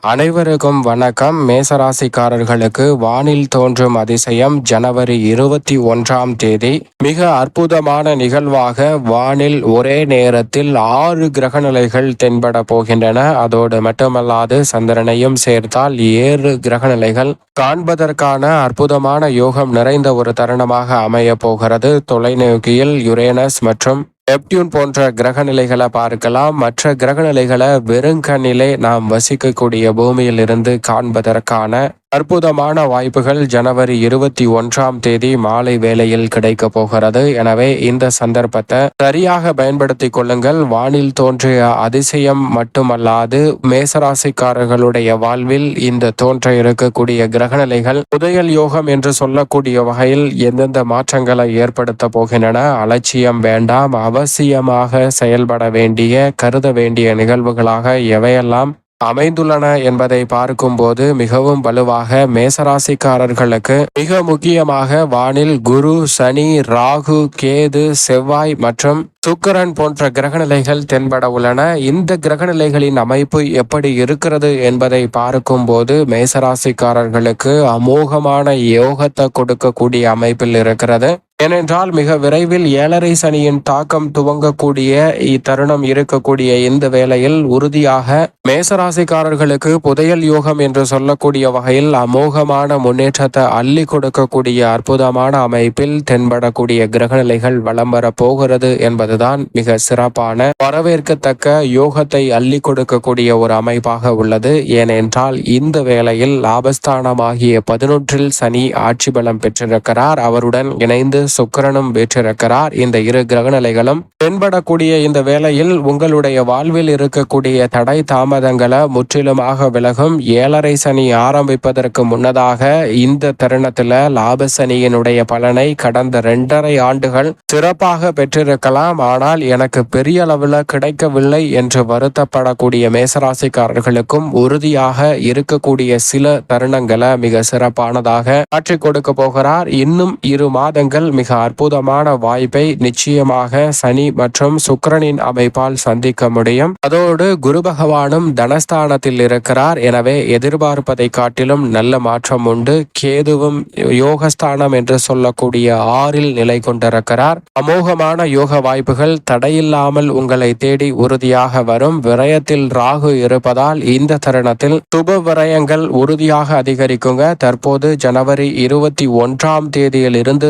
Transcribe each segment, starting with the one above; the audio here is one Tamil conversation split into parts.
அனைவருக்கும் வணக்கம். மேசராசிக்காரர்களுக்கு வானில் தோன்றும் அதிசயம் ஜனவரி இருபத்தி ஒன்றாம் தேதி. மிக அற்புதமான நிகழ்வாக வானில் ஒரே நேரத்தில் ஆறு கிரகநிலைகள் தென்பட போகின்றன. அதோடு மட்டுமல்லாது சந்திரனையும் சேர்த்தால் ஏழு கிரகநிலைகள். காண்பதற்கான அற்புதமான யோகம் நிறைந்த ஒரு தருணமாக அமைய போகிறது. தொலைநோக்கியில் யுரேனஸ் மற்றும் நெப்டியூன் போன்ற கிரகநிலைகளை பார்க்கலாம். மற்ற கிரகநிலைகளை வெறுங்கண்ணிலே நாம் வசிக்கக்கூடிய பூமியில் இருந்து காண்பதற்கான அற்புதமான வாய்ப்புகள் ஜனவரி இருபத்தி ஒன்றாம் தேதி மாலை வேளையில் கிடைக்க போகிறது. எனவே இந்த சந்தர்ப்பத்தை சரியாக பயன்படுத்திக் கொள்ளுங்கள். வானில் தோன்றிய அதிசயம் மட்டுமல்லாது மேசராசிக்காரர்களுடைய வாழ்வில் இந்த தோன்ற இருக்கக்கூடிய கிரகநிலைகள் புதையல் யோகம் என்று சொல்லக்கூடிய வகையில் எந்தெந்த மாற்றங்களை ஏற்படுத்த போகின்றன? அலட்சியம் வேண்டாம். அவசியமாக செயல்பட வேண்டிய கருத வேண்டிய நிகழ்வுகளாக எவையெல்லாம் அமைந்துள்ளன என்பதை பார்க்கும்போது மிகவும் வலுவாக மேசராசிக்காரர்களுக்கு மிக முக்கியமாக வானில் குரு சனி ராகு கேது செவ்வாய் மற்றும் சுக்கரன் போன்ற கிரகநிலைகள் தென்பட உள்ளன. இந்த கிரகநிலைகளின் அமைப்பு எப்படி இருக்கிறது என்பதை பார்க்கும்போது மேசராசிக்காரர்களுக்கு அமோகமான யோகத்தை கொடுக்கக்கூடிய அமைப்பில் இருக்கிறது. ஏனென்றால் மிக விரைவில் ஏழரை சனியின் தாக்கம் துவங்கக்கூடிய இத்தருணம் இருக்கக்கூடிய இந்த வேளையில் உறுதியாக மேசராசிக்காரர்களுக்கு புதையல் யோகம் என்று சொல்லக்கூடிய வகையில் அமோகமான முன்னேற்றத்தை அள்ளி கொடுக்கக்கூடிய அற்புதமான அமைப்பில் தென்படக்கூடிய கிரகநிலைகள் வளம் வரப்போகிறது என்பதுதான் மிக சிறப்பான வரவேற்கத்தக்க யோகத்தை அள்ளி கொடுக்கக்கூடிய ஒரு அமைப்பாக உள்ளது. ஏனென்றால் இந்த வேளையில் லாபஸ்தானமாகிய பதினொன்றில் சனி ஆட்சி பலம் பெற்றிருக்கிறார். அவருடன் இணைந்து சுக்கரனும் வீற்றிருக்கிறார். இந்த இரு கிரகநிலைகளும் தென்படக்கூடிய இந்த வேளையில் உங்களுடைய வாழ்வில் இருக்கக்கூடிய தடை தாமதங்களை முற்றிலுமாக விலகும். ஏழரை சனி ஆரம்பிப்பதற்கு முன்னதாக இந்த தருணத்துல லாப சனியினுடைய பலனை கடந்த இரண்டரை ஆண்டுகள் சிறப்பாக பெற்றிருக்கலாம். ஆனால் எனக்கு பெரிய அளவில் கிடைக்கவில்லை என்று வருத்தப்படக்கூடிய மேசராசிக்காரர்களுக்கும் உறுதியாக இருக்கக்கூடிய சில தருணங்களை மிக சிறப்பானதாக காட்சி கொடுக்க போகிறார். இன்னும் இரு மாதங்கள் மிக அற்புதமான வாய்ப்பை நிச்சயமாக சனி மற்றும் சுக்கரனின் அமைப்பால் சந்திக்க முடியும். அதோடு குரு பகவானும் தனஸ்தானத்தில் இருக்கிறார். எனவே எதிர்பார்ப்பதை காட்டிலும் நல்ல மாற்றம் உண்டு. கேதுவும் யோகஸ்தானம் என்று சொல்லக்கூடிய ஆறில் நிலை கொண்டிருக்கிறார். அமோகமான யோக வாய்ப்புகள் தடையில்லாமல் உங்களை தேடி உறுதியாக வரும். விரயத்தில் ராகு இருப்பதால் இந்த தருணத்தில் சுப விரயங்கள் உறுதியாக அதிகரிக்குங்க. தற்போது ஜனவரி இருபத்தி ஒன்றாம் தேதியில் இருந்து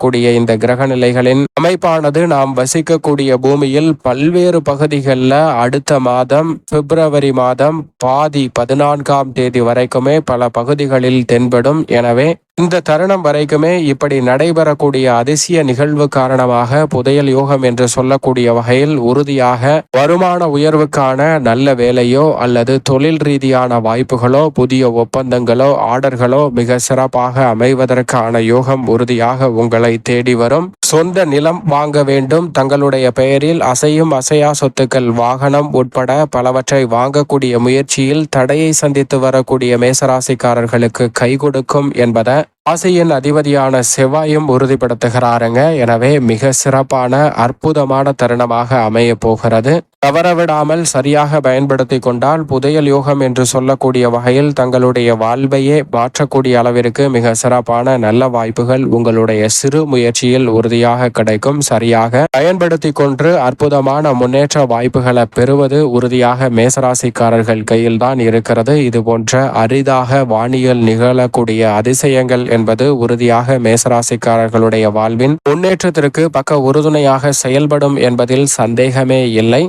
தென்படக்கூடிய இந்த கிரக நிலைகளின் அமைப்பானது நாம் வசிக்கக்கூடிய பூமியில் பல்வேறு பகுதிகளில் அடுத்த மாதம் பிப்ரவரி மாதம் பாதி பதினான்காம் தேதி வரைக்குமே பல பகுதிகளில் தென்படும். எனவே இந்த தருணம் வரைக்குமே இப்படி நடைபெறக்கூடிய அதிசய நிகழ்வு காரணமாக புதையல் யோகம் என்று சொல்லக்கூடிய வகையில் உறுதியாக வருமான உயர்வுக்கான நல்ல வேலையோ அல்லது தொழில் ரீதியான வாய்ப்புகளோ புதிய ஒப்பந்தங்களோ ஆர்டர்களோ மிக சிறப்பாக அமைவதற்கான யோகம் உறுதியாக உங்களை தேடி வரும். சொந்த நிலம் வாங்க வேண்டும். தங்களுடைய பெயரில் அசையும் அசையா சொத்துக்கள் வாகனம் உட்பட பலவற்றை வாங்கக்கூடிய முயற்சியில் தடையை சந்தித்து வரக்கூடிய மேசராசிக்காரர்களுக்கு கை கொடுக்கும் என்பதை ஆசையின் அதிபதியான செவ்வாயும் உறுதிப்படுத்துகிறாருங்க. எனவே மிக சிறப்பான அற்புதமான தருணமாக அமைய போகிறது. தவறவிடாமல் சரியாக பயன்படுத்தி கொண்டால் புதையல் யோகம் என்று சொல்லக்கூடிய வகையில் தங்களுடைய வாழ்வையே மாற்றக்கூடிய அளவிற்கு மிக சிறப்பான நல்ல வாய்ப்புகள் உங்களுடைய சிறு முயற்சியில் உறுதியாக கிடைக்கும். சரியாக பயன்படுத்தி கொண்டு அற்புதமான முன்னேற்ற வாய்ப்புகளை பெறுவது உறுதியாக மேசராசிக்காரர்கள் கையில் தான் இருக்கிறது. இது போன்ற அரிதாக வானியல் நிகழக்கூடிய அதிசயங்கள் என்பது உறுதியாக மேசராசிக்காரர்களுடைய வாழ்வின் முன்னேற்றத்திற்கு பக்க உறுதுணையாக செயல்படும் என்பதில் சந்தேகமே இல்லை.